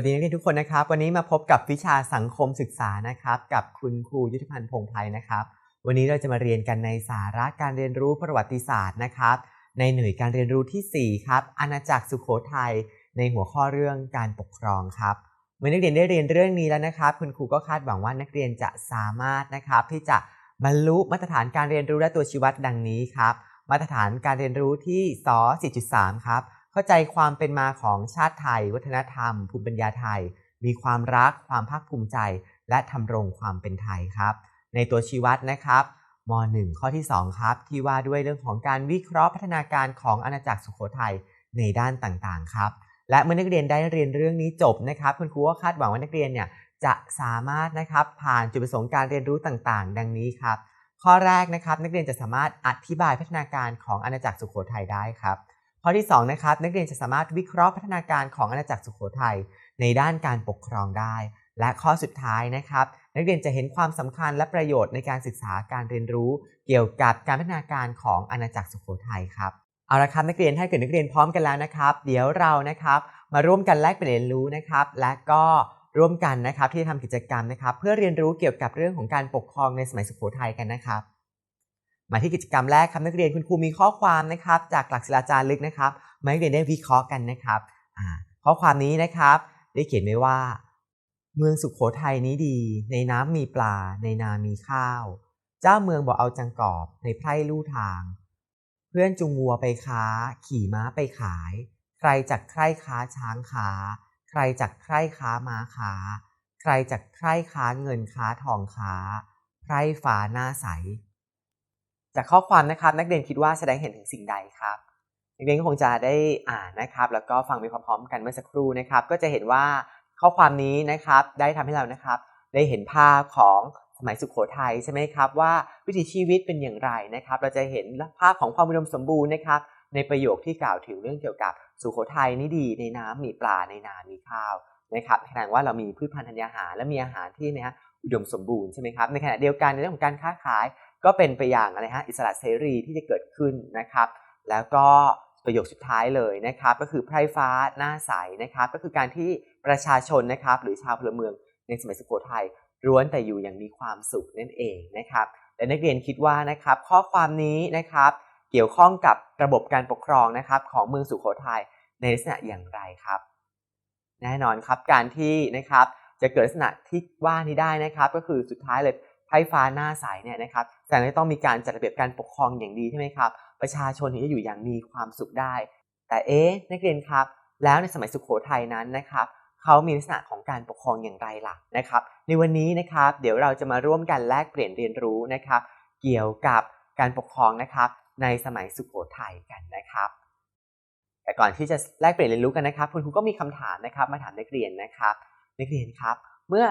สวัสดีนักเรียนทุกคนนะครับ วันนี้มาพบกับวิชาสังคมศึกษานะครับ กับคุณครูยุทธพันธ์พงไพรนะครับ วันนี้เราจะมาเรียนกันในสาระการเรียนรู้ประวัติศาสตร์นะครับ ในหน่วยการเรียนรู้ทีสี่4 ครับ อาณาจักรสุโขทัยในหัวข้อเรื่องการปกครองครับเมื่อนักเรียนได้เรียนเรื่องนี้แล้วนะครับ คุณครูก็คาดหวังว่านักเรียนจะสามารถนะครับที่จะบรรลุมาตรฐานการเรียนรู้และตัวชี้วัดดังนี้ครับ มาตรฐานการเรียนรู้ที่ส4.3 ครับ เข้าใจความเป็นมาของชาติไทย วัฒนธรรม ภูมิปัญญาไทย มีความรัก ความภาคภูมิใจ และทำรงความเป็นไทยครับ ในตัวชี้วัดนะครับม .1 ข้อที่ 2 ครับ ที่ว่าด้วยเรื่องของการวิเคราะห์พัฒนาการของอาณาจักรสุโขทัยในด้านต่างๆ ครับ และเมื่อนักเรียนได้เรียนเรื่องนี้จบนะครับคุณครูก็คาดหวังว่านักเรียนเนี่ยจะสามารถนะครับผ่านจุดประสงค์การเรียนรู้ต่างๆ ดังนี้ครับ ข้อแรกนะครับนักเรียนจะสามารถอธิบายพัฒนาการของอาณาจักรสุโขทัยได้ครับ ข้อที่2นะครับนักเรียนจะสามารถวิเคราะห์พัฒนาการของอาณาจักรสุโขทัยในด้านการปกครองได้ และข้อสุดท้ายนะครับ นักเรียนจะเห็นความสำคัญและประโยชน์ในการศึกษาการเรียนรู้เกี่ยวกับการพัฒนาการของอาณาจักรสุโขทัยครับเอาละครับนักเรียนถ้าเกิดนักเรียนพร้อมกันแล้วนะครับ เดี๋ยวเรานะครับมาร่วมกันแลกเปลี่ยนเรียนรู้นะครับ และก็ร่วมกันนะครับที่จะทำกิจกรรมนะครับ เพื่อเรียนรู้เกี่ยวกับเรื่องของการปกครองในสมัยสุโขทัยกันนะครับ มาที่กิจกรรมแรกครับนักเรียนคุณครูมีข้อความนะครับจากหลักศิลาจารึกนะครับมาให้นักเรียนได้วิเคราะห์กันนะครับข้อความนี้นะครับ ได้เขียนไว้ว่า เมืองสุขโขทัยนี้ดี ในน้ำมีปลา ในนามีข้าว เจ้าเมืองบอกเอาจังกอบในไพร่ลู่ทาง เพื่อนจุงวัวไปค้า ขี่ม้าไปขาย ใครจักใคร่ค้าช้างค้า ใครจักใคร่ค้าม้าค้า ใครจักใคร่ค้าเงินค้าทองค้า ไพร่ฟ้าหน้าใส จากข้อความนะครับนักเรียนคิดว่าแสดงเห็นถึงสิ่งใดครับ นักเรียนก็คงจะได้อ่านนะครับ แล้วก็ฟังไปพร้อมๆ กันเมื่อสักครู่นะครับ ก็จะเห็นว่าข้อความนี้นะครับได้ทำให้เรานะครับ ได้เห็นภาพของสมัยสุขโขทัยใช่ไหมครับว่าวิถีชีวิตเป็นอย่างไรนะครับ เราจะเห็นภาพของความอุดมสมบูรณ์นะครับ ในประโยคที่กล่าวถึงเรื่องเกี่ยวกับสุโขทัยนี่ดี ในน้ำมีปลาในนามีข้าวนะครับแสดงว่าเรามีพืชพันธุ์ธัญญาหาร และมีอาหารที่นะฮะอุดมสมบูรณ์ใช่ไหมครับในขณะเดียวกันในเรื่องของการค้าขาย ก็เป็นไปอย่างอะไรฮะอิสระเสรีที่จะเกิดขึ้นนะครับ แล้วก็ประโยคสุดท้ายเลยนะครับ ก็คือไพร่ฟ้าหน้าใสนะครับ ก็คือการที่ประชาชนนะครับ หรือชาวพลเมืองในสมัยสุโขทัยล้วนแต่อยู่อย่างมีความสุขนั่นเองนะครับและนักเรียนคิดว่านะครับ ข้อความนี้นะครับ เกี่ยวข้องกับระบบการปกครองนะครับ ของเมืองสุโขทัยในลักษณะอย่างไรครับ แน่นอนครับการที่นะครับจะเกิดลักษณะที่ว่านี้ได้นะครับ ก็คือสุดท้ายเลย ไพร่ฟ้าหน้าใสเนี่ยนะครับแสดงว่าต้องมีการจัดระเบียบการปกครองอย่างดีใช่ไหมครับ ประชาชนถึงจะอยู่อย่างมีความสุขได้ แต่เอ๊ะนักเรียนครับ แล้วในสมัยสุโขทัยนั้นนะครับเขามีลักษณะของการปกครองอย่างไรล่ะนะครับ ในวันนี้นะครับเดี๋ยวเราจะมาร่วมกันแลกเปลี่ยนเรียนรู้นะครับ เกี่ยวกับการปกครองนะครับ ในสมัยสุโขทัยกันนะครับ แต่ก่อนที่จะแลกเปลี่ยนเรียนรู้กันนะครับ คุณครูก็มีคำถามนะครับ มาถามนักเรียนนะครับ นักเรียนครับ เมื่อ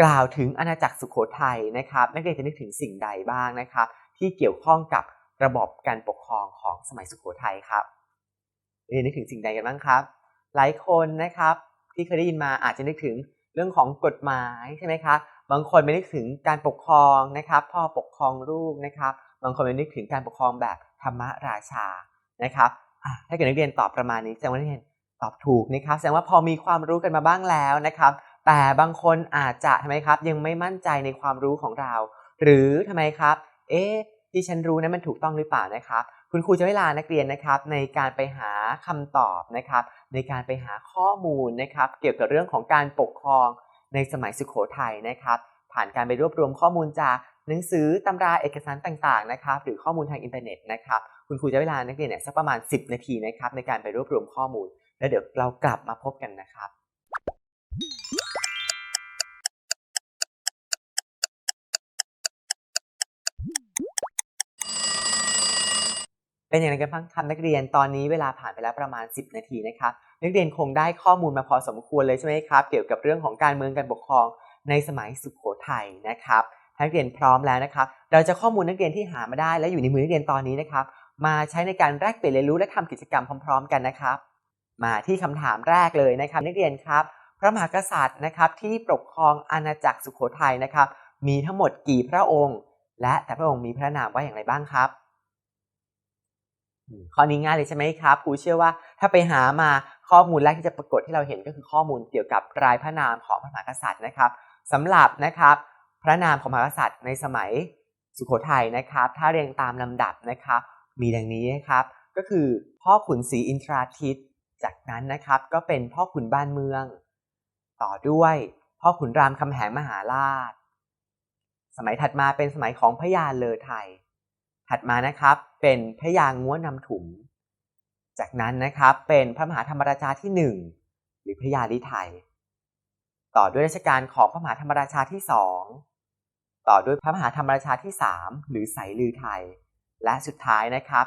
กล่าวถึงอาณาจักรสุโขทัยนะครับ นักเรียนจะนึกถึงสิ่งใดบ้างนะครับ ที่เกี่ยวข้องกับระบบการปกครองของสมัยสุโขทัยครับเรียนนึกถึงสิ่งใดกันบ้างครับ หลายคนนะครับที่เคยได้ยินมาอาจจะนึกถึงเรื่องของกฎหมายใช่ไหมครับบางคนไม่นึกถึงการปกครองนะครับ พ่อปกครองลูกนะครับ บางคนไม่นึกถึงการปกครองแบบธรรมราชานะครับถ้าเกิดนักเรียนตอบประมาณนี้แสดงว่านักเรียนตอบถูกนะครับแสดงว่าพอมีความรู้กันมาบ้างแล้วนะครับ แต่บางคนอาจจะทำไมครับ ยังไม่มั่นใจในความรู้ของเรา หรือทำไมครับ เอ๊ะที่ฉันรู้นั้นมันถูกต้องหรือเปล่านะครับ คุณครูจะเวลานักเรียนนะครับ ในการไปหาคำตอบนะครับ ในการไปหาข้อมูลนะครับ เกี่ยวกับเรื่องของการปกครองในสมัยสุขโขทัยนะครับ ผ่านการไปรวบรวมข้อมูลจากหนังสือตำราเอกสารต่างๆนะครับ หรือข้อมูลทางอินเทอร์เน็ตนะครับ คุณครูจะเวลานักเรียนเนี่ยสักประมาณ 10 นาทีนะครับ ในการไปรวบรวมข้อมูล แล้วเดี๋ยวเรากลับมาพบกันนะครับ เป็นอย่างไรกันบ้างครับนักเรียนตอนนี้เวลาผ่านไปแล้วประมาณ 10 นาทีนะครับนักเรียนคงได้ข้อมูลมาพอสมควรเลยใช่ไหมครับ เกี่ยวกับเรื่องของการเมืองการปกครองในสมัยสุขโขทัยนะครับนักเรียนพร้อมแล้วนะครับ เราจะข้อมูลนักเรียนที่หามาได้ และอยู่ในมือนักเรียนตอนนี้นะครับ มาใช้ในการแลกเปลี่ยนเรียนรู้และทำกิจกรรมพร้อม ๆ กันนะครับ มาที่คำถามแรกเลยนะครับ นักเรียนครับ พระมหากษัตริย์นะครับที่ปกครองอาณาจักรสุโขทัยนะครับ มีทั้งหมดกี่พระองค์ และแต่พระองค์มีพระนามว่าอย่างไรบ้างครับ ข้อนี้ง่ายเลยใช่ไหมครับครูเชื่อว่าถ้าไปหามาข้อมูลแรกที่จะปรากฏที่เราเห็นก็คือข้อมูลเกี่ยวกับรายพระนามของพระมหากษัตริย์นะครับสำหรับนะครับพระนามของมหากษัตริย์ในสมัยสุโขทัยนะครับ ถ้าเรียงตามลำดับนะครับ มีดังนี้นะครับก็คือพ่อขุนศรีอินทราทิต จากนั้นนะครับก็เป็นพ่อขุนบ้านเมือง ต่อด้วยพ่อขุนรามคำแหงมหาราช สมัยถัดมาเป็นสมัยของพระยาเลอไทย ถัดมานะครับเป็นพระยาง้วนนำถุมจากนั้นนะครับเป็นพระมหาธรรมราชาที่หนึ่งหรือพระยาลิไทย ต่อด้วยรัชกาลของพระมหาธรรมราชาที่สองต่อด้วยพระมหาธรรมราชาที่สามหรือไสยลือไทย และสุดท้ายนะครับ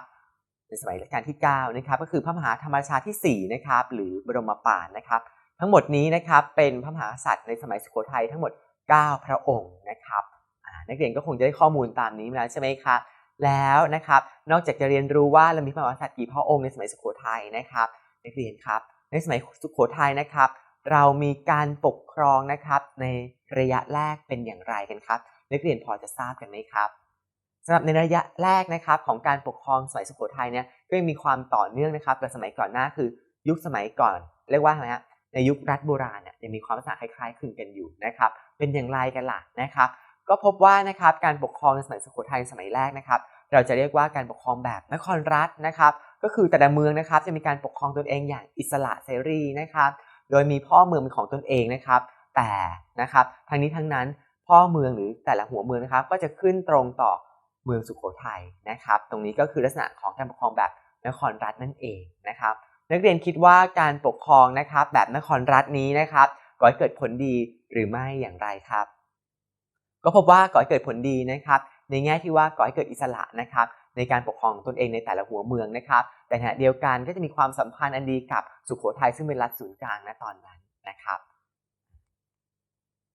ในสมัยรัชกาลที่9นะครับก็คือพระมหาธรรมราชาที่4นะครับหรือบรมปานนะครับ ทั้งหมดนี้นะครับเป็นพระมหากษัตริย์ในสมัยสุโขทัยทั้งหมด 9 พระองค์นะครับนักเรียนก็คงจะได้ข้อมูลตามนี้มาแล้วใช่ไหมครับ แล้วนะครับ นอกจากจะเรียนรู้ว่าเรามีพระมหากษัตริย์กี่พระองค์ในสมัยสุโขทัยนะครับนักเรียนครับ ในสมัยสุโขทัยนะครับ เรามีการปกครองนะครับ ในระยะแรกเป็นอย่างไรกันครับนักเรียนพอจะทราบกันไหมครับสำหรับในระยะแรกนะครับของการปกครองสมัยสุโขทัยเนี่ยก็ยังมีความต่อเนื่องนะครับกับสมัยก่อนหน้าคือยุคสมัยก่อนเรียกว่าอะไรฮะในยุครัฐโบราณเนี่ยยังมีความลักษณะคล้ายๆคลึงกันอยู่นะครับ เป็นอย่างไรกันล่ะนะครับ ก็พบว่านะครับการปกครองในสมัยสุโขทัยสมัยแรกนะครับ เราจะเรียกว่าการปกครองแบบนครรัฐนะครับ ก็คือแต่ละเมืองนะครับจะมีการปกครองตนเองอย่างอิสระเสรีนะครับ โดยมีพ่อเมืองเป็นของตนเองนะครับ แต่นะครับทั้งนี้ทั้งนั้นพ่อเมืองหรือแต่ละหัวเมืองนะครับ ก็จะขึ้นตรงต่อเมืองสุโขทัยนะครับ ตรงนี้ก็คือลักษณะของการปกครองแบบนครรัฐนั่นเองนะครับ นักเรียนคิดว่าการปกครองนะครับ แบบนครรัฐนี้นะครับก่อให้เกิดผลดีหรือไม่อย่างไรครับ ก็พบว่าก่อให้เกิดผลดีนะครับ ในแง่ที่ว่าก่อให้เกิดอิสระนะครับในการปกครองตนเองในแต่ละหัวเมืองนะครับ แต่ขณะเดียวกันก็จะมีความสัมพันธ์อันดีกับสุโขทัยซึ่งเป็นรัฐศูนย์กลางณตอนนั้นนะครับ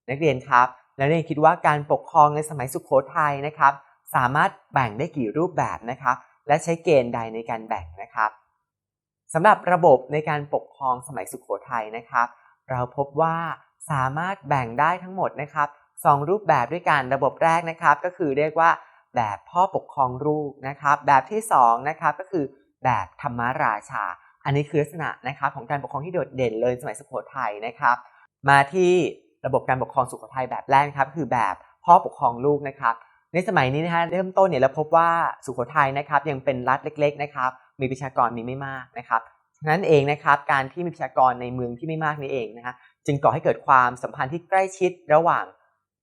นักเรียนครับ แล้วนักเรียนคิดว่าการปกครองในสมัยสุโขทัยนะครับ สามารถแบ่งได้กี่รูปแบบนะครับ และใช้เกณฑ์ใดในการแบ่งนะครับสำหรับระบบในการปกครองสมัยสุโขทัยนะครับ เราพบว่าสามารถแบ่งได้ทั้งหมดนะครับ สองรูปแบบด้วยกันระบบแรกนะครับ ก็คือเรียกว่าแบบพ่อปกครองลูกนะครับ แบบที่2นะครับก็คือแบบธรรมราชา อันนี้คือลักษณะนะครับของการปกครองที่โดดเด่นเลยสมัยสุโขทัยนะครับ มาที่ระบบการปกครองสุโขทัยแบบแรกครับ คือแบบพ่อปกครองลูกนะครับ ในสมัยนี้นะฮะเริ่มต้นเนี่ยเราพบว่าสุโขทัยนะครับยังเป็นรัฐเล็ก ๆ นะครับ มีประชากรมีไม่มากนะครับฉะนั้นเองนะครับการที่มีประชากรในเมืองที่ไม่มากนี้เองนะฮะจึงก่อให้เกิดความสัมพันธ์ที่ใกล้ชิดระหว่าง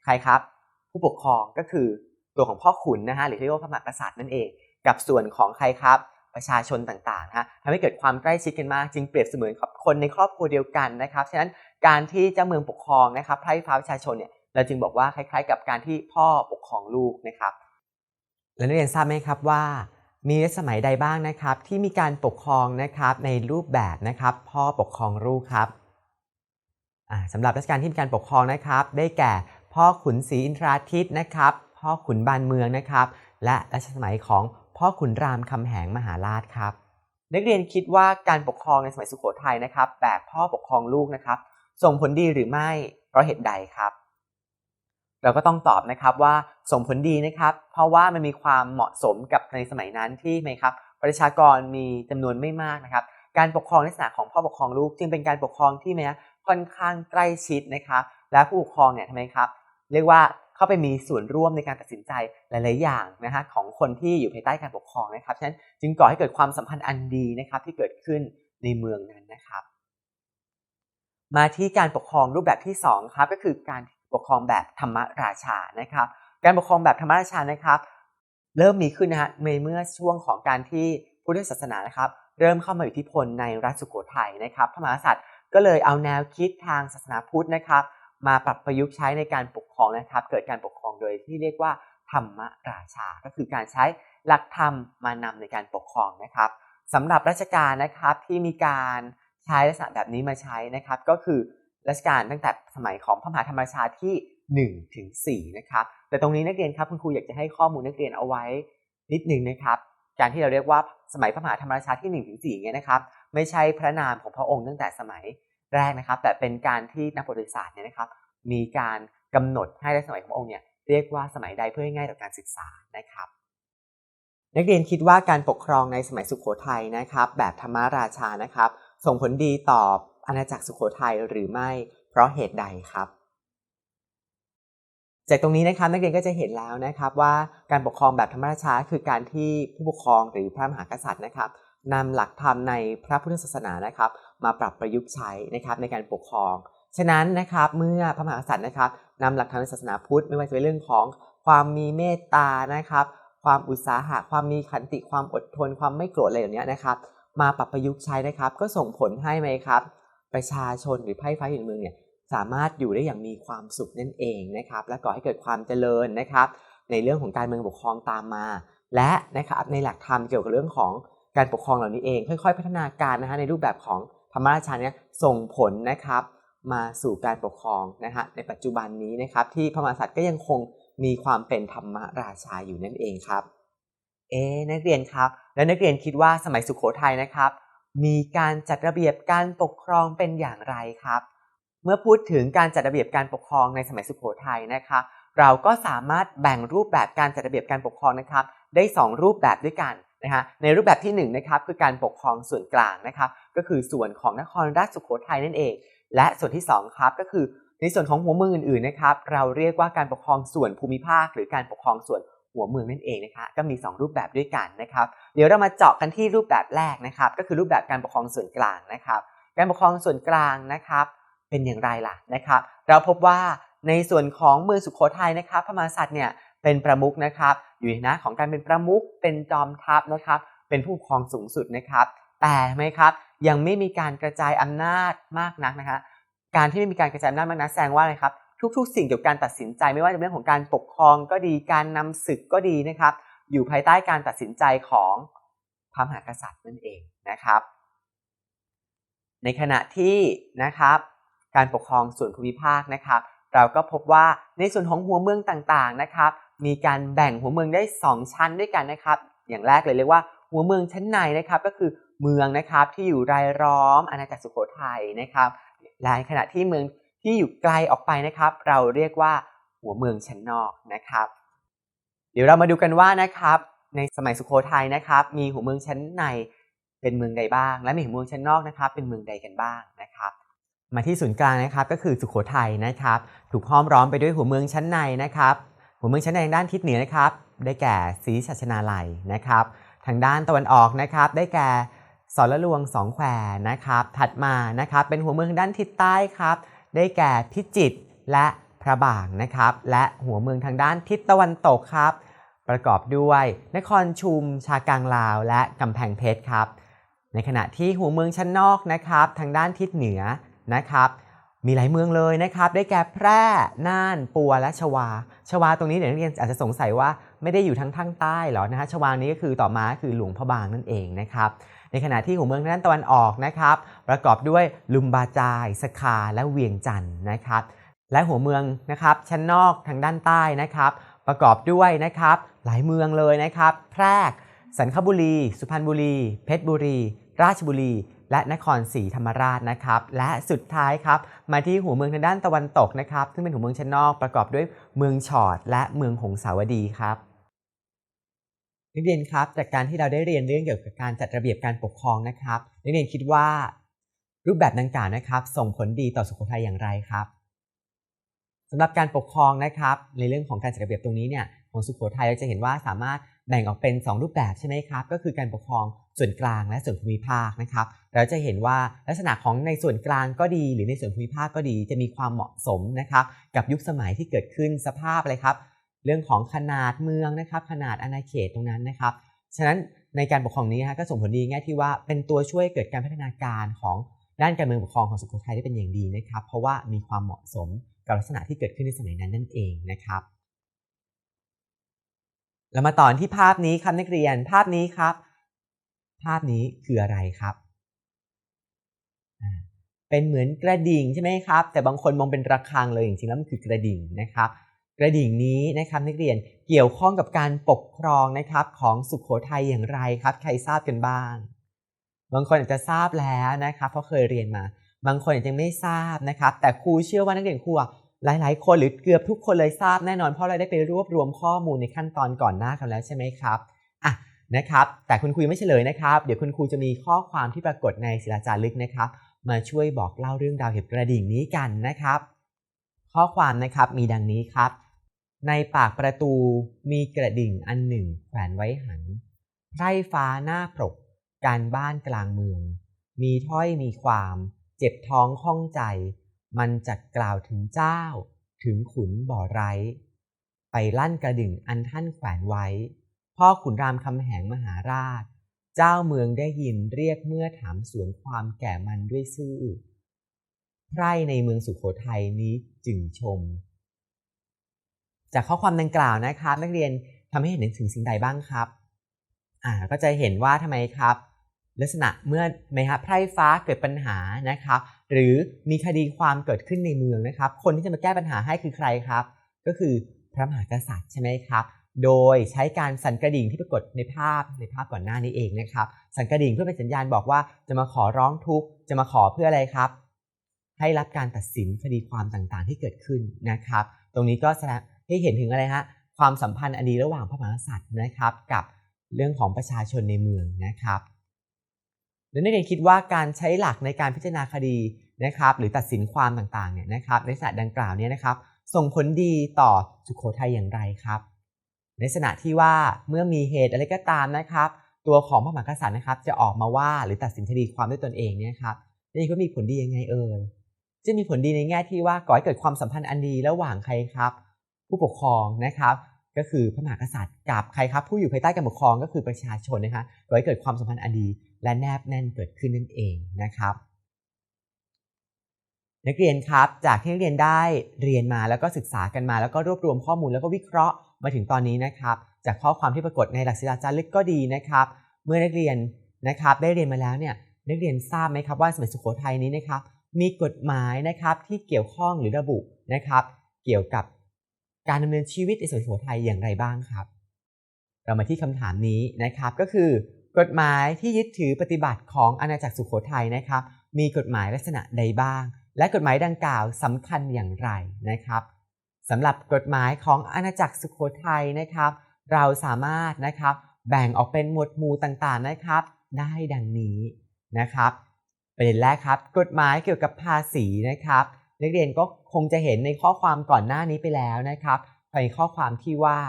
ใครครับ ผู้ปกครองก็คือตัวของพ่อขุนนะฮะหรือที่เรียกว่าพระมหากษัตริย์นั่นเอง กับส่วนของใครครับประชาชนต่างๆฮะทำให้เกิดความใกล้ชิดกันมากจึงเปรียบเสมือนกับคนในครอบครัวเดียวกันนะครับฉะนั้นการที่เจ้าเมืองปกครองนะครับไพร่ฟ้าประชาชนเนี่ยเราจึงบอกว่าคล้ายๆ กับการที่พ่อปกครองลูกนะครับ แล้วนักเรียนทราบไหมครับว่า มีรัชสมัยใดบ้างนะครับ ที่มีการปกครองนะครับในรูปแบบนะครับ พ่อปกครองลูกครับสำหรับรัชกาลที่มีการปกครองนะครับ ได้แก่ พ่อขุนศรีอินทราทิตนะครับ พ่อขุนบานเมืองนะครับ และรัชสมัยของพ่อขุนรามคำแหงมหาราชครับ นักเรียนคิดว่าการปกครองในสมัยสุโขทัยนะครับ แบบพ่อปกครองลูกนะครับ ส่งผลดีหรือไม่เพราะเหตุใดครับ เราก็ต้องตอบนะครับว่าส่งผลดีนะครับ เพราะว่ามันมีความเหมาะสมกับในสมัยนั้นที่ไหมครับ ประชากรมีจำนวนไม่มากนะครับ การปกครองในลักษณะของพ่อปกครองลูก จึงเป็นการปกครองที่ไหมค่อนข้างใกล้ชิดนะครับ และผู้ปกครองเนี่ยทำไมครับ เรียกว่าเข้าไปมีส่วนร่วมในการตัดสินใจหลาย ๆ อย่างนะฮะของคนที่อยู่ภายใต้การปกครองนะครับฉะนั้นจึงก่อให้เกิดความสัมพันธ์อันดีนะครับที่เกิดขึ้นในเมืองนั้นนะครับ มาที่การปกครองรูปแบบที่2ครับก็คือการปกครองแบบธรรมราชานะครับ การปกครองแบบธรรมราชานะครับ เริ่มมีขึ้นนะฮะในเมื่อช่วงของการที่พุทธศาสนานะครับ เริ่มเข้ามาอิทธิพลในรัฐสุโขทัยนะครับ พระมหากษัตริย์ก็เลยเอาแนวคิดทางศาสนาพุทธนะครับ มาปรับประยุกต์ใช้ในการปกครองนะครับ เกิดการปกครองโดยที่เรียกว่าธรรมราชา ก็คือการใช้หลักธรรมมานำในการปกครองนะครับสำหรับราชการนะครับที่มีการใช้ลักษณะแบบนี้มาใช้นะครับ ก็คือรัชกาลตั้งแต่สมัยของพระมหาธรรมราชาที่1ถึง4นะครับแต่ตรงนี้นักเรียนครับคุณครูอยากจะให้ข้อมูลนักเรียนเอาไว้นิดนึงนะครับการที่เราเรียกว่าสมัยพระมหาธรรมราชาที่1ถึง4เนี่ยนะครับ ไม่ใช่พระนามของพระองค์ตั้งแต่สมัย แรกนะครับ แต่เป็นการที่นักประวัติศาสตร์เนี่ยนะครับ มีการกำหนดให้ในสมัยของพระองค์เนี่ยเรียกว่าสมัยใดเพื่อให้ง่ายต่อการศึกษานะครับนนักเรียนคิดว่าการปกครองในสมัยสุขโขทัยนะครับ แบบธรรมราชานะครับ ส่งผลดีต่ออาณาจักรสุขโขทัยหรือไม่ เพราะเหตุใดครับจากตรงนี้นะครับนักเรียนก็จะเห็นแล้วนะครับว่าการปกครองแบบธรรมราชาคือการที่ผู้ปกครองหรือพระมหากษัตริย์นะครับนำหลักธรรมในพระพุทธศาสนานะครับ มาปรับประยุกต์ใช้นะครับในการปกครอง ฉะนั้นนะครับเมื่อพระมหากษัตริย์นะครับนำหลักธรรมในศาสนาพุทธไม่ว่าจะเป็นเรื่องของความมีเมตตานะครับ ความอุตสาหะความมีขันติความอดทน ความไม่โกรธอะไรอย่างนี้นะครับมาปรับประยุกต์ใช้นะครับ ก็ส่งผลให้ไหมครับ ประชาชนหรือไพ่ฟ้าอยู่ในเมืองเนี่ยสามารถอยู่ได้อย่างมีความสุขนั่นเองนะครับ และก่อให้เกิดความเจริญนะครับ ในเรื่องของการเมืองปกครองตามมา และนะครับในหลักธรรมเกี่ยวกับเรื่องของการปกครองเหล่านี้เอง ค่อย ๆ พัฒนาการนะฮะในรูปแบบของ ธรรมราชาเนี่ยส่งผลนะครับ มาสู่การปกครองนะฮะในปัจจุบันนี้นะครับ ที่พระมหากษัตริย์ก็ยังคงมีความเป็นธรรมราชาอยู่นั่นเองครับ เอ๊นักเรียนครับ แล้วนักเรียนคิดว่าสมัยสุขโขทัยนะครับ มีการจัดระเบียบการปกครองเป็นอย่างไรครับ เมื่อพูดถึงการจัดระเบียบการปกครองในสมัยสุขโขทัยนะคะ เราก็สามารถแบ่งรูปแบบการจัดระเบียบการปกครองนะครับ ได้ 2 รูปแบบด้วยกันนะฮะในรูปแบบที่1นงนะครับคือการปกครองส่วนกลางนะครับ ก็คือส่วนของนครราชสุขโขทัยนั่นเอง และส่วนที่2ครับก็คือในส่วนของหัวเมืองอื่นๆนะครับเราเรียกว่าการปกครองส่วนภูมิภาค หรือการปกครองส่วนหัวเมืองนั่นเองนะคะก็มี 2 รูปแบบด้วยกันนะครับ เดี๋ยวเรามาเจาะกันที่รูปแบบแรกนะครับ ก็คือรูปแบบการปกครองส่วนกลางนะครับ การปกครองส่วนกลางนะครับ เป็นอย่างไรล่ะนะครับ เราพบว่าในส่วนของเมืองสุขโขทัยนะครับ พระมหากษัตริย์เนี่ยเป็นประมุขนะครับ อยู่ในฐานะของการเป็นประมุขเป็นจอมทัพนะครับ เป็นผู้ปกครองสูงสุดนะครับ แต่ไหมครับ ยังไม่มีการกระจายอำนาจมากนักนะคะ การที่ไม่มีการกระจายอำนาจมากนักแสดงว่าอะไรครับ ทุกๆ สิ่งเกี่ยวกับการตัดสินใจไม่ว่าจะเป็นเรื่องของการปกครองก็ดีการนำศึกก็ดีนะครับ อยู่ภายใต้การตัดสินใจของพระมหากษัตริย์นั่นเองนะครับ ในขณะที่นะครับการปกครองส่วนภูมิภาคนะครับ เราก็พบว่าในส่วนของหัวเมืองต่างๆนะครับ มีการแบ่งหัวเมืองได้ 2 ชั้นด้วยกันนะครับ อย่างแรกเลยเรียกว่าหัวเมืองชั้นในนะครับ ก็คือ เมืองนะครับที่อยู่รายล้อมอาณาจักรสุโขทัยนะครับและขณะที่เมืองที่อยู่ไกลออกไปนะครับ เราเรียกว่าหัวเมืองชั้นนอกนะครับ เดี๋ยวเรามาดูกันว่านะครับ ในสมัยสุโขทัยนะครับ มีหัวเมืองชั้นในเป็นเมืองใดบ้าง และมีหัวเมืองชั้นนอกนะครับ เป็นเมืองใดกันบ้างนะครับ มาที่ศูนย์กลางนะครับก็คือสุโขทัยนะครับ ถูกห้อมล้อมไปด้วยหัวเมืองชั้นในนะครับ หัวเมืองชั้นในทางด้านทิศเหนือนะครับ ได้แก่ศรีชัชนาลัยนะครับ ทางด้านตะวันออกนะครับ ได้แก่ สรลวงสองแควนะครับ ถัดมานะครับเป็นหัวเมืองทางด้านทิศใต้ครับ ได้แก่พิจิตรและพระบางนะครับ และหัวเมืองทางด้านทิศตะวันตกครับ ประกอบด้วยนครชุม ชากลางลาว และกำแพงเพชรครับ ในขณะที่หัวเมืองชั้นนอกนะครับ ทางด้านทิศเหนือนะครับมีหลายเมืองเลยนะครับ ได้แก่แพร่ น่าน ปัว และชวา ชวาตรงนี้เดี๋ยวนักเรียนอาจจะสงสัยว่าไม่ได้อยู่ทั้งทางใต้หรอนะฮะ ชวานี้ก็คือต่อมาคือหลวงพระบางนั่นเองนะครับ ในขณะที่หัวเมืองด้านตะวันออกนะครับ ประกอบด้วยลุมบาจาย สคา และเวียงจันทร์นะครับ และหัวเมืองนะครับชั้นนอกทางด้านใต้นะครับ ประกอบด้วยนะครับหลายเมืองเลยนะครับ แพร่สันคบุรี สุพรรณบุรี เพชรบุรี ราชบุรี และนครศรีธรรมราชนะครับ และสุดท้ายครับมาที่หัวเมืองทางด้านตะวันตกนะครับ ซึ่งเป็นหัวเมืองชั้นนอก ประกอบด้วยเมืองฉอด และเมืองหงสาวดีครับ นักเรียนครับจากการที่เราได้เรียนเรื่องเกี่ยวกับการจัดระเบียบการปกครองนะครับนักเรียนคิดว่า รูปแบบดังกล่าวนะครับ ส่งผลดีต่อสุโขทัยอย่างไรครับสำหรับการปกครองนะครับ ในเรื่องของการจัดระเบียบตรงนี้เนี่ยของสุโขทัยเราจะเห็นว่าสามารถแบ่งออกเป็น 2 รูปแบบใช่ไหมครับ ก็คือการปกครองส่วนกลางและส่วนภูมิภาคนะครับเราจะเห็นว่าลักษณะของในส่วนกลางก็ดี หรือในส่วนภูมิภาคก็ดี จะมีความเหมาะสมนะครับ กับยุคสมัยที่เกิดขึ้นสภาพอะไรครับ เรื่องของขนาดเมืองนะครับ ขนาดอาณาเขตตรงนั้นนะครับ ฉะนั้นในการปกครองนี้ก็ส่งผลดีแง่ที่ว่าเป็นตัวช่วยเกิดการพัฒนาการของด้านการเมืองปกครองของสุโขทัยได้เป็นอย่างดีนะครับ เพราะว่ามีความเหมาะสมกับลักษณะที่เกิดขึ้นในสมัยนั้นนั่นเองนะครับ เรามาต่อที่ภาพนี้ครับนักเรียนภาพนี้ครับ ภาพนี้คืออะไรครับเป็นเหมือนกระดิ่งใช่ไหมครับ แต่บางคนมองเป็นระฆังเลยจริงๆแล้วมันคือกระดิ่งนะครับ กระดิ่งนี้นะครับนักเรียนเกี่ยวข้องกับการปกครองนะครับของสุขโขทัยอย่างไรครับ ใครทราบกันบ้าง บางคนอาจจะทราบแล้วนะครับเพราะเคยเรียนมา บางคนอาจจะไม่ทราบนะครับ แต่ครูเชื่อว่านักเรียนครูหลาย ๆ คนหรือเกือบทุกคนเลยทราบแน่นอนเพราะเราได้ไปรวบรวมข้อมูลในขั้นตอนก่อนหน้ากันแล้วใช่ไหมครับอะนะครับ แต่คุณครูไม่เฉลยนะครับ เดี๋ยวคุณครูจะมีข้อความที่ปรากฏในศิลาจารึกนะครับ มาช่วยบอกเล่าเรื่องราวเห็บกระดิ่งนี้กันนะครับ ข้อความนะครับมีดังนี้ครับ ในปากประตูมีกระดิ่งอันหนึ่งแขวนไว้หันไพร่ฟ้าหน้าปรก การบ้านกลางเมือง มีถ้อยมีความ เจ็บท้องข้องใจ มันจัดกล่าวถึงเจ้า ถึงขุนบ่อไร้ ไปลั่นกระดิ่งอันท่านแขวนไว้ พ่อขุนรามคำแหงมหาราช เจ้าเมืองได้ยินเรียกเมื่อถามสวนความแก่มันด้วยซื่อไพร่ในเมืองสุขโขทัยนี้จึงชม จากข้อความดังกล่าวนะครับ นักเรียนทำให้เห็นถึงสิ่งใดบ้างครับอ่าก็จะเห็นว่าทำไมครับ ลักษณะเมื่อไหมครับไพร่ฟ้าเกิดปัญหานะครับ หรือมีคดีความเกิดขึ้นในเมืองนะครับ คนที่จะมาแก้ปัญหาให้คือใครครับ ก็คือพระมหากษัตริย์ใช่ไหมครับโดยใช้การสั่นกระดิ่งที่ปรากฏในภาพในภาพก่อนหน้านี้เองนะครับ สั่นกระดิ่งเพื่อเป็นสัญญาณบอกว่าจะมาขอร้องทุกข์จะมาขอเพื่ออะไรครับ ให้รับการตัดสินคดีความต่างๆ ที่เกิดขึ้นนะครับ ตรงนี้ก็แสดง ให้เห็นถึงอะไรฮะความสัมพันธ์อันดีระหว่างพระมหากษัตริย์นะครับ กับเรื่องของประชาชนในเมืองนะครับแล้วนักเรียนคิดว่าการใช้หลักในการพิจารณาคดีนะครับ หรือตัดสินความต่างๆเนี่ยนะครับในลักษณะดังกล่าวเนี่ยนะครับ ส่งผลดีต่อสุโขทัยอย่างไรครับ ในลักษณะที่ว่าเมื่อมีเหตุอะไรก็ตามนะครับ ตัวของพระมหากษัตริย์นะครับ จะออกมาว่าหรือตัดสินคดีความด้วยตนเองเนี่ยครับนี่ก็มีผลดียังไงเอ่ยจะมีผลดีในแง่ที่ว่าก่อให้เกิดความสัมพันธ์อันดีระหว่างใครครับ ผู้ปกครองนะครับ ก็คือพระมหากษัตริย์กับใครครับผู้อยู่ภายใต้การปกครองก็คือประชาชนนะคะก่อให้เกิดความสัมพันธ์อันดี และแนบแน่นเกิดขึ้นนั่นเองนะครับ นักเรียนครับจากที่นักเรียนได้เรียนมาแล้วก็ศึกษากันมา แล้วก็รวบรวมข้อมูลแล้วก็วิเคราะห์มาถึงตอนนี้นะครับ จากข้อความที่ปรากฏในหลักศิลาจารึกก็ดีนะครับ เมื่อนักเรียนนะครับได้เรียนมาแล้วเนี่ยนักเรียนทราบไหมครับว่าสมัยสุโขทัยนี้นะครับมีกฎหมายนะครับที่เกี่ยวข้องหรือระบุนะครับ เกี่ยวกับ การดำเนินชีวิตในสุโขทัยอย่างไรบ้างครับ เรามาที่คำถามนี้นะครับก็คือกฎหมายที่ยึดถือปฏิบัติของอาณาจักรสุโขทัยนะครับ มีกฎหมายลักษณะใดบ้าง และกฎหมายดังกล่าวสำคัญอย่างไรนะครับสำหรับกฎหมายของอาณาจักรสุโขทัยนะครับ เราสามารถนะครับแบ่งออกเป็นหมวดหมู่ต่างๆนะครับ ได้ดังนี้นะครับประเด็นแรกครับ กฎหมายเกี่ยวกับภาษีนะครับ นักเรียนก็คงจะเห็นในข้อความก่อนหน้านี้ไปแล้วนะครับในข้อความที่ว่า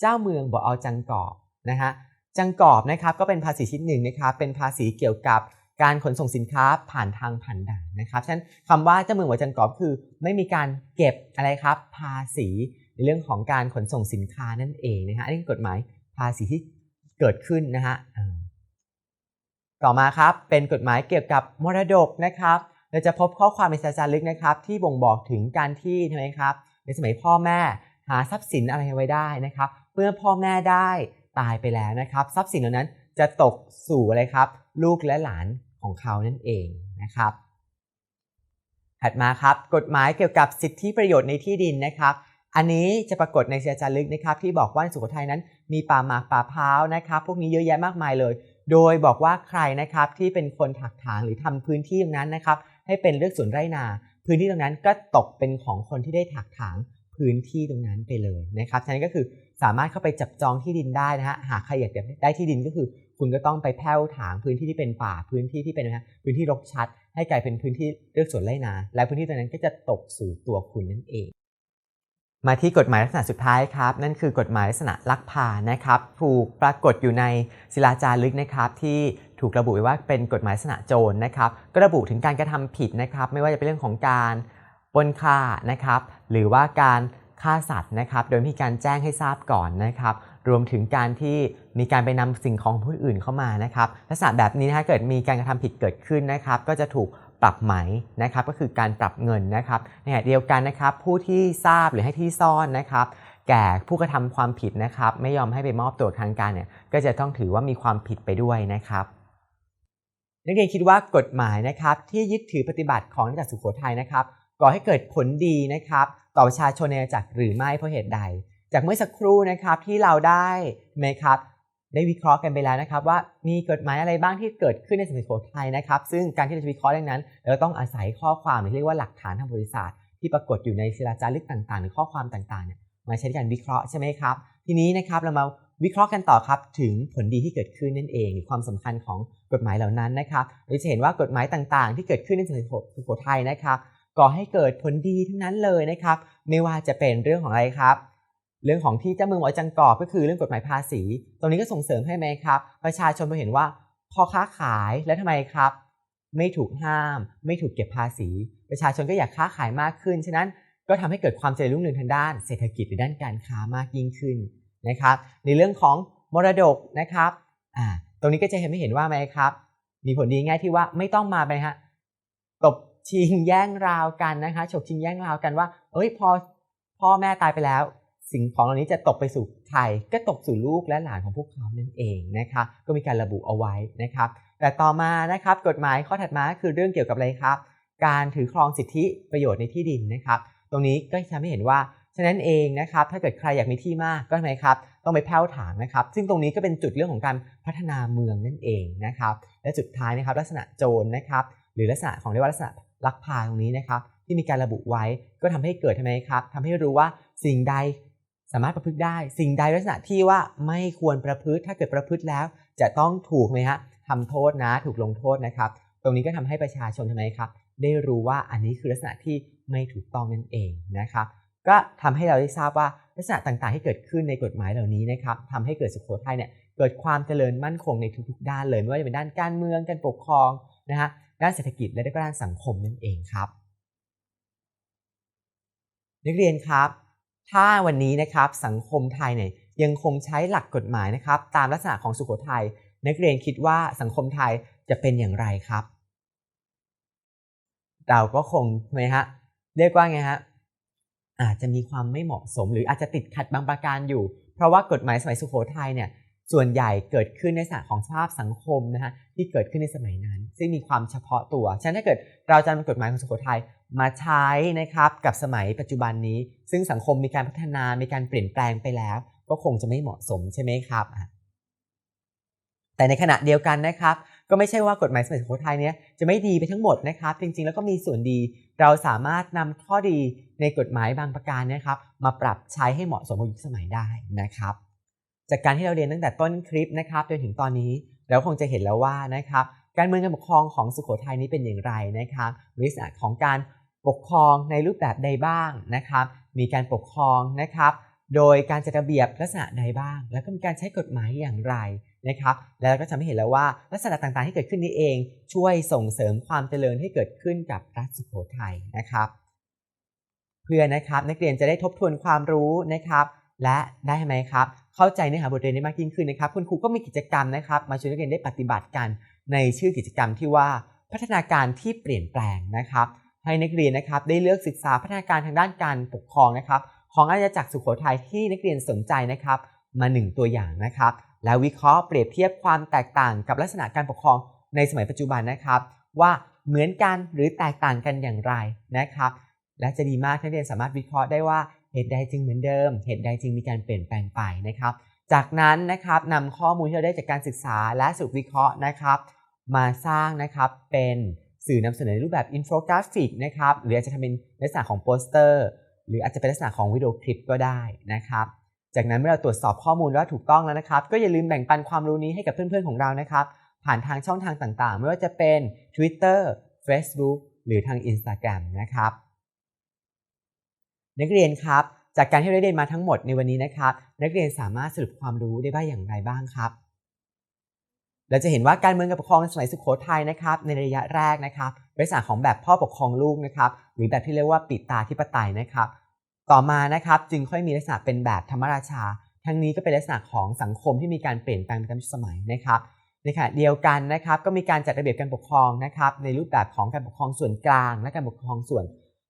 เจ้าเมืองบอเอาจังกอบนะฮะจังกอบนะครับก็เป็นภาษีชิ้นหนึ่งนะครับเป็นภาษีเกี่ยวกับการขนส่งสินค้าผ่านทางผ่านด่านนะครับฉะนั้นคำว่าเจ้าเมืองบอจังกอบคือ ไม่มีการเก็บอะไรครับ ภาษีในเรื่องของการขนส่งสินค้านั่นเองนะฮะนี่คือกฎหมายภาษีที่เกิดขึ้นนะฮะต่อมาครับเป็นกฎหมายเกี่ยวกับมรดกนะครับ เราจะพบข้อความในสาจารึกนะครับ ที่บ่งบอกถึงการที่ใช่ไหมครับ ในสมัยพ่อแม่หาทรัพย์สินอะไรไว้ได้นะครับ เมื่อพ่อแม่ได้ตายไปแล้วนะครับ ทรัพย์สินเหล่านั้นจะตกสู่อะไรครับ ลูกและหลานของเขานั่นเองนะครับ ถัดมาครับ กฎหมายเกี่ยวกับสิทธิประโยชน์ในที่ดินนะครับ อันนี้จะปรากฏในเสียจารึกนะครับ ที่บอกว่าสุโขทัยนั้น มีป่าหมากป่าพร้าวนะครับ พวกนี้เยอะแยะมากมายเลย โดยบอกว่าใครนะครับที่เป็นคนถักถางหรือทำพื้นที่ตรงนั้นนะครับ ให้เป็นเลือกสวนไร่นา พื้นที่ตรงนั้นก็ตกเป็นของคนที่ได้ถักถางพื้นที่ตรงนั้นไปเลยนะครับฉะนั้นก็คือสามารถเข้าไปจับจองที่ดินได้นะฮะหากใครอยากได้ที่ดินก็คือ คุณก็ต้องไปแผ้วถางพื้นที่ที่เป็นป่าพื้นที่ที่เป็นนะฮะพื้นที่รกชัด ให้กลายเป็นพื้นที่เลือกสวนไร่นา และพื้นที่ตรงนั้นก็จะตกสู่ตัวคุณนั่นเอง มาที่กฎหมายลักษณะสุดท้ายครับ นั่นคือกฎหมายลักษณะลักพานะครับ ถูกปรากฏอยู่ในศิลาจารึกนะครับ ที่ถูกระบุไว้ว่าเป็นกฎหมายลักษณะโจรนะครับ ก็ระบุถึงการกระทำผิดนะครับ ไม่ว่าจะเป็นเรื่องของการปนฆ่านะครับ หรือว่าการฆ่าสัตว์นะครับ โดยมีการแจ้งให้ทราบก่อนนะครับ รวมถึงการที่มีการไปนำสิ่งของผู้อื่นเข้ามานะครับ ลักษณะแบบนี้ถ้าเกิดมีการกระทำผิดเกิดขึ้นนะครับ ก็จะถูก ปรับไหมนะครับก็คือการปรับเงินนะครับในขณะเดียวกันนะครับผู้ที่ทราบหรือให้ที่ซ่อนนะครับแก่ผู้กระทำความผิดนะครับไม่ยอมให้ไปมอบตัวทางการเนี่ยก็จะต้องถือว่ามีความผิดไปด้วยนะครับนักเรียนคิดว่ากฎหมายนะครับที่ยึดถือปฏิบัติของนักจากสุโขทัยนะครับก่อให้เกิดผลดีนะครับต่อประชาชนในจักรหรือไม่เพราะเหตุใด จากเมื่อสักครู่นะครับที่เราได้ไหมครับ ได้วิเคราะห์กันไปแล้วนะครับว่ามีกฎหมายอะไรบ้างที่เกิดขึ้นในสมัยสุโขทัยนะครับ ซึ่งการที่เราจะวิเคราะห์ดังนั้นเราต้องอาศัยข้อความหรือเรียกว่าหลักฐานทางบริษัทที่ปรากฏอยู่ในศิลาจารึกต่างๆ หรือข้อความต่างๆเนี่ยมาใช้ในการวิเคราะห์ใช่ไหมครับ ทีนี้นะครับเรามาวิเคราะห์กันต่อครับถึงผลดีที่เกิดขึ้นนั่นเองหรือความสำคัญของกฎหมายเหล่านั้นนะครับเราจะเห็นว่ากฎหมายต่างๆ ที่เกิดขึ้นในสุโขทัยนะครับก่อให้เกิดผลดีทั้งนั้นเลยนะครับ ไม่ว่าจะเป็นเรื่องของอะไรครับ เรื่องของที่เจ้าเมืองหอจังกอบก็คือเรื่องกฎหมายภาษี ตรงนี้ก็ส่งเสริมให้ไหมครับ ประชาชนไปเห็นว่าพอค้าขายแล้วทำไมครับ ไม่ถูกห้าม ไม่ถูกเก็บภาษี ประชาชนก็อยากค้าขายมากขึ้น ฉะนั้นก็ทำให้เกิดความเจริญรุ่งเรืองทางด้านเศรษฐกิจหรือด้านการค้ามากยิ่งขึ้นนะครับ ในเรื่องของมรดกนะครับอ่าตรงนี้ก็จะเห็นไม่เห็นว่าไหมครับ มีผลดีง่ายที่ว่าไม่ต้องมาไปฮะตบชิงแย่งราวกันนะคะฉกชิงแย่งราวกันว่า เอ้ยพอพ่อแม่ตายไปแล้ว สิ่งของเหล่านี้จะตกไปสู่ใครก็ตกสู่ลูกและหลานของพวกเขานั่นเองนะคะก็มีการระบุเอาไว้นะครับ แต่ต่อมานะครับกฎหมายข้อถัดมาคือเรื่องเกี่ยวกับอะไรครับ การถือครองสิทธิประโยชน์ในที่ดินนะครับ ตรงนี้ก็ทำให้เห็นว่าฉะนั้นเองนะครับถ้าเกิดใครอยากมีที่มากก็ทำไมครับต้องไปแผ้วถางนะครับ ซึ่งตรงนี้ก็เป็นจุดเรื่องของการพัฒนาเมืองนั่นเองนะครับและสุดท้ายนะครับลักษณะโจรนะครับหรือลักษณะของเรียกว่าลักษณะลักพาตรงนี้นะครับที่มีการระบุไว้ก็ทำให้เกิดทำไมครับทำให้รู้ว่าสิ่งใด สามารถประพฤติได้ สิ่งใดลักษณะที่ว่าไม่ควรประพฤติถ้าเกิดประพฤติแล้ว จะต้องถูกไหมฮะทำโทษนะถูกลงโทษนะครับ ตรงนี้ก็ทำให้ประชาชนทำไมครับ ได้รู้ว่าอันนี้คือลักษณะที่ไม่ถูกต้องนั่นเองนะครับ ก็ทำให้เราได้ทราบว่าลักษณะต่างๆ ที่เกิดขึ้นในกฎหมายเหล่านี้นะครับทำให้เกิดสุโขทัยเนี่ยเกิดความเจริญมั่นคงในทุกๆ ด้านเลย ไม่ว่าจะเป็นด้านการเมืองการปกครองนะฮะด้านเศรษฐกิจและด้านสังคมนั่นเองครับ นักเรียนครับ ถ้าวันนี้นะครับสังคมไทยเนี่ยยังคงใช้หลักกฎหมายนะครับ ตามลักษณะของสุโขทัยนักเรียนคิดว่าสังคมไทยจะเป็นอย่างไรครับ เราก็คงไหมฮะเรียกว่าไงฮะอาจจะมีความไม่เหมาะสม หรืออาจจะติดขัดบางประการอยู่ เพราะว่ากฎหมายสมัยสุโขทัยเนี่ยส่วนใหญ่เกิดขึ้นในสถานของสภาพสังคมนะฮะที่เกิดขึ้นในสมัยนั้น ซึ่งมีความเฉพาะตัว ฉะนั้นถ้าเกิดเราจะนำกฎหมายของสุโขทัย มาใช้นะครับกับสมัยปัจจุบันนี้ ซึ่งสังคมมีการพัฒนามีการเปลี่ยนแปลงไปแล้ว ก็คงจะไม่เหมาะสมใช่ไหมครับ แต่ในขณะเดียวกันนะครับ ก็ไม่ใช่ว่ากฎหมายสมัยสุโขทัยเนี้ยจะไม่ดีไปทั้งหมดนะครับ จริงๆ แล้วก็มีส่วนดี เราสามารถนำข้อดีในกฎหมายบางประการนะครับ มาปรับใช้ให้เหมาะสมกับยุคสมัยได้นะครับ จากการที่เราเรียนตั้งแต่ต้นคลิปนะครับจนถึงตอนนี้เราคงจะเห็นแล้วว่านะครับการเมืองการปกครองของสุโขทัยนี้เป็นอย่างไรนะครับลักษณะของการ ปกครองในรูปแบบใดบ้างนะครับ มีการปกครองนะครับ โดยการจัดระเบียบลักษณะใดบ้าง แล้วก็มีการใช้กฎหมายอย่างไรนะครับ แล้วก็จะไม่เห็นแล้วว่าลักษณะต่างๆที่เกิดขึ้นนี้เอง ช่วยส่งเสริมความเจริญให้เกิดขึ้นกับรัฐสุโขทัยนะครับ เพื่อนะครับนักเรียนจะได้ทบทวนความรู้นะครับ และได้ไหมครับ เข้าใจเนื้อหาบทเรียนได้มากยิ่งขึ้นนะครับ คุณครูก็มีกิจกรรมนะครับ มาช่วยนักเรียนได้ปฏิบัติกันในชื่อกิจกรรมที่ว่าพัฒนาการที่เปลี่ยนแปลงนะครับ ให้นักเรียนนะครับได้เลือกศึกษาพัฒนาการทางด้านการปกครองนะครับ ของอาณาจักรสุโขทัยที่นักเรียนสนใจนะครับ มา 1 ตัวอย่างนะครับ แล้ววิเคราะห์เปรียบเทียบความแตกต่างกับลักษณะการปกครองในสมัยปัจจุบันนะครับ ว่าเหมือนกันหรือแตกต่างกันอย่างไรนะครับ และจะดีมากนักเรียนสามารถวิเคราะห์ได้ว่าเหตุใดจึงเหมือนเดิม เหตุใดจึงมีการเปลี่ยนแปลงไปนะครับ จากนั้นนะครับนำข้อมูลที่เราได้จากการศึกษาและสรุปวิเคราะห์นะครับ มาสร้างนะครับเป็น สื่อนำเสนอในรูปแบบอินโฟกราฟิกนะครับหรืออาจจะทำเป็นลักษณะของโปสเตอร์ หรืออาจจะเป็นลักษณะของวิดีโอคลิปก็ได้นะครับจากนั้นเมื่อเราตรวจสอบข้อมูลว่าถูกต้องแล้วนะครับ ก็อย่าลืมแบ่งปันความรู้นี้ให้กับเพื่อนๆของเรานะครับ ผ่านทางช่องทางต่างๆ ไม่ว่าจะเป็น Twitter Facebook หรือทาง Instagram นะครับ นักเรียนครับ จากการที่เราได้เรียนมาทั้งหมดในวันนี้นะครับ นักเรียนสามารถสรุปความรู้ได้บ้างอย่างไรบ้างครับ เราจะเห็นว่าการเมืองการปกครองในสมัยสุโขทัยนะครับในระยะแรกนะครับเป็นลักษณะของแบบพ่อปกครองลูกนะครับหรือแบบที่เรียกว่าปิตาธิปไตยนะครับ ต่อมานะครับจึงค่อยมีลักษณะเป็นแบบธรรมราชา ทั้งนี้ก็เป็นลักษณะของสังคมที่มีการเปลี่ยนแปลงตามสมัยนะครับในขณะเดียวกันนะครับก็มีการจัดระเบียบการปกครองนะครับในรูปแบบของการปกครองส่วนกลาง และการปกครองส่วน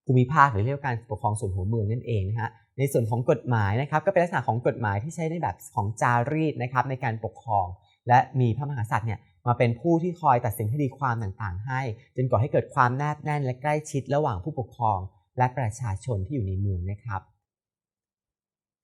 ภูมิภาคหรือเรียกว่าการปกครองส่วนหัวเมืองนั่นเองนะฮะในส่วนของกฎหมายนะครับก็เป็นลักษณะของกฎหมายที่ใช้ในแบบของจารีตนะครับในการปกครอง และมีพระมหากษัตริย์เนี่ยมาเป็นผู้ที่คอยตัดสินคดีความต่างๆ ให้ จนก่อให้เกิดความแนบแน่นและใกล้ชิดระหว่างผู้ปกครอง และประชาชนที่อยู่ในเมืองนะครับ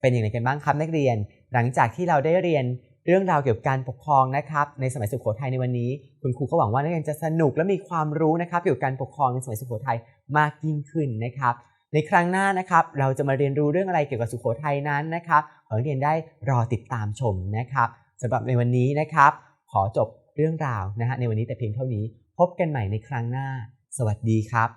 เป็นอย่างไรกันบ้างครับนักเรียน หลังจากที่เราได้เรียนเรื่องราวเกี่ยวกับการปกครองนะครับ ในสมัยสุโขทัยในวันนี้ คุณครูก็หวังว่านักเรียนจะสนุกและมีความรู้นะครับเกี่ยวกับการปกครองในสมัยสุโขทัยมากยิ่งขึ้นนะครับ ในครั้งหน้านะครับ เราจะมาเรียนรู้เรื่องอะไรเกี่ยวกับสุโขทัยนั้นนะครับขอให้เรียนได้รอติดตามชมนะครับ สำหรับในวันนี้นะครับ ขอจบเรื่องราวนะฮะในวันนี้แต่เพียงเท่านี้ พบกันใหม่ในครั้งหน้า สวัสดีครับ